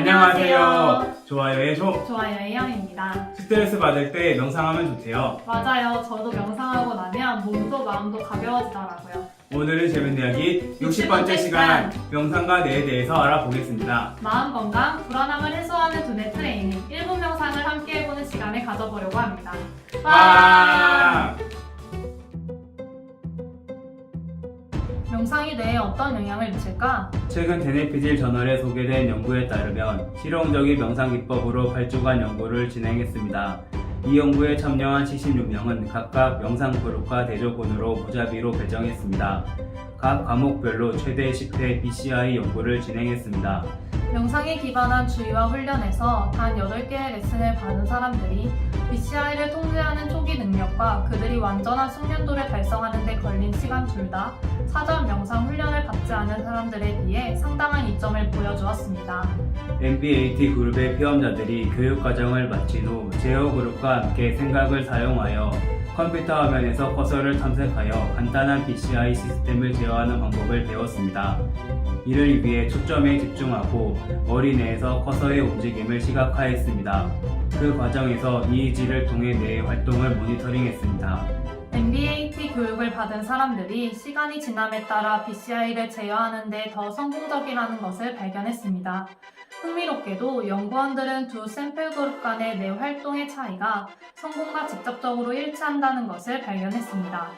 안녕하세요. 좋아요의 조. 좋아요의 영입니다. 스트레스 받을 때 명상하면 좋대요. 맞아요. 저도 명상하고 나면 몸도 마음도 가벼워지더라고요. 오늘은 재밌는 이야기 60번째 시간 명상과 뇌에 대해서 알아보겠습니다. 마음 건강, 불안함을 해소하는 두뇌 트레이닝 1분 명상을 함께 해보는 시간을 가져보려고 합니다. 와! 명 상이 뇌에 어떤 영향을 미칠까? 최근 데네피질 저널에 소개된 연구에 따르면 실용적인 명상 기법으로 8주간 연구를 진행했습니다. 이 연구에 참여한 76명은 각각 명상 그룹과 대조군으로 무자비로 배정했습니다. 각 과목별로 최대 10회 BCI 연구를 진행했습니다. 명상에 기반한 주의와 훈련에서 단 8개의 레슨을 받은 사람들이 BCI를 통제하는 초기 능력과 그들이 완전한 숙련도를 달성하는 데 걸린 시간 둘 다 사전 명상 훈련을 받지 않은 사람들에 비해 상당한 이점을 보여주었습니다. MBAT 그룹의 피험자들이 교육과정을 마친 후 제어 그룹과 함께 생각을 사용하여 컴퓨터 화면에서 커서를 탐색하여 간단한 PCI 시스템을 제어하는 방법을 배웠습니다. 이를 위해 초점에 집중하고 머리 내에서 커서의 움직임을 시각화했습니다. 그 과정에서 EEG를 통해 뇌의 활동을 모니터링했습니다. MBAT 교육을 받은 사람들이 시간이 지남에 따라 BCI를 제어하는 데 더 성공적이라는 것을 발견했습니다. 흥미롭게도 연구원들은 두 샘플 그룹 간의 뇌 활동의 차이가 성공과 직접적으로 일치한다는 것을 발견했습니다.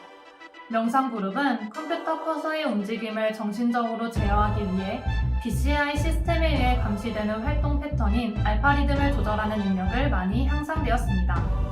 명상 그룹은 컴퓨터 커서의 움직임을 정신적으로 제어하기 위해 BCI 시스템에 의해 감시되는 활동 패턴인 알파 리듬을 조절하는 능력을 많이 향상되었습니다.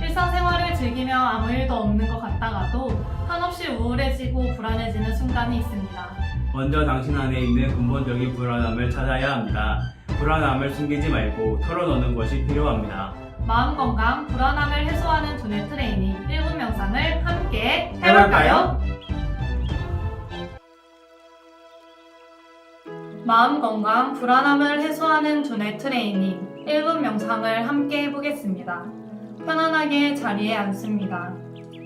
일상생활을 즐기며 아무 일도 없는 것 같다가도 한없이 우울해지고 불안해지는 순간이 있습니다. 먼저 당신 안에 있는 근본적인 불안함을 찾아야 합니다. 불안함을 숨기지 말고 털어놓는 것이 필요합니다. 마음 건강, 불안함을 해소하는 두뇌 트레이닝 1분 명상을 함께 해볼까요? 마음 건강, 불안함을 해소하는 두뇌 트레이닝 1분 명상을 함께 해보겠습니다. 편안하게 자리에 앉습니다.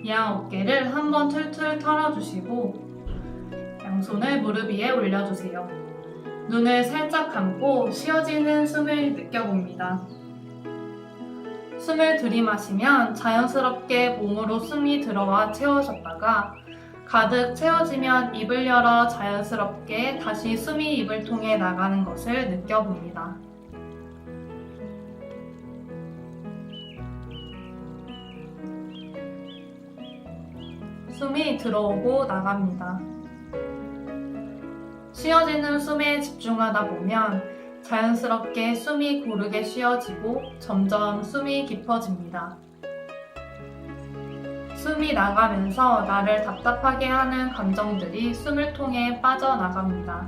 양 어깨를 한번 툴툴 털어주시고 양손을 무릎 위에 올려주세요. 눈을 살짝 감고 쉬어지는 숨을 느껴봅니다. 숨을 들이마시면 자연스럽게 몸으로 숨이 들어와 채워졌다가 가득 채워지면 입을 열어 자연스럽게 다시 숨이 입을 통해 나가는 것을 느껴봅니다. 숨이 들어오고 나갑니다. 쉬어지는 숨에 집중하다 보면 자연스럽게 숨이 고르게 쉬어지고 점점 숨이 깊어집니다. 숨이 나가면서 나를 답답하게 하는 감정들이 숨을 통해 빠져나갑니다.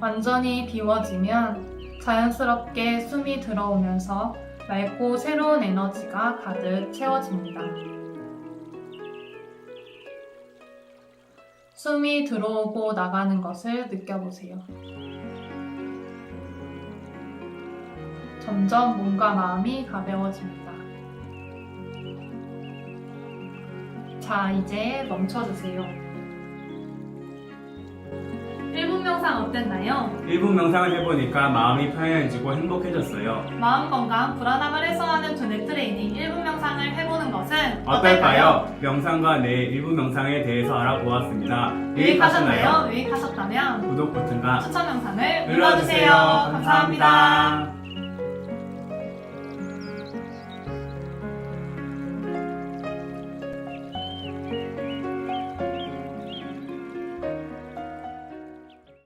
완전히 비워지면 자연스럽게 숨이 들어오면서 맑고 새로운 에너지가 가득 채워집니다. 숨이 들어오고 나가는 것을 느껴보세요. 점점 몸과 마음이 가벼워집니다. 자, 이제 멈춰주세요. 1분 명상 어땠나요? 1분 명상을 해보니까 마음이 편해지고 행복해졌어요. 마음 건강, 불안함을 해소하는 두뇌 것은 어떨까요? 명상과 내 1분 명상에 대해서 알아보았습니다. 유익하셨나요? 유익하셨다면 구독 버튼과 추천 영상을 눌러주세요. 감사합니다.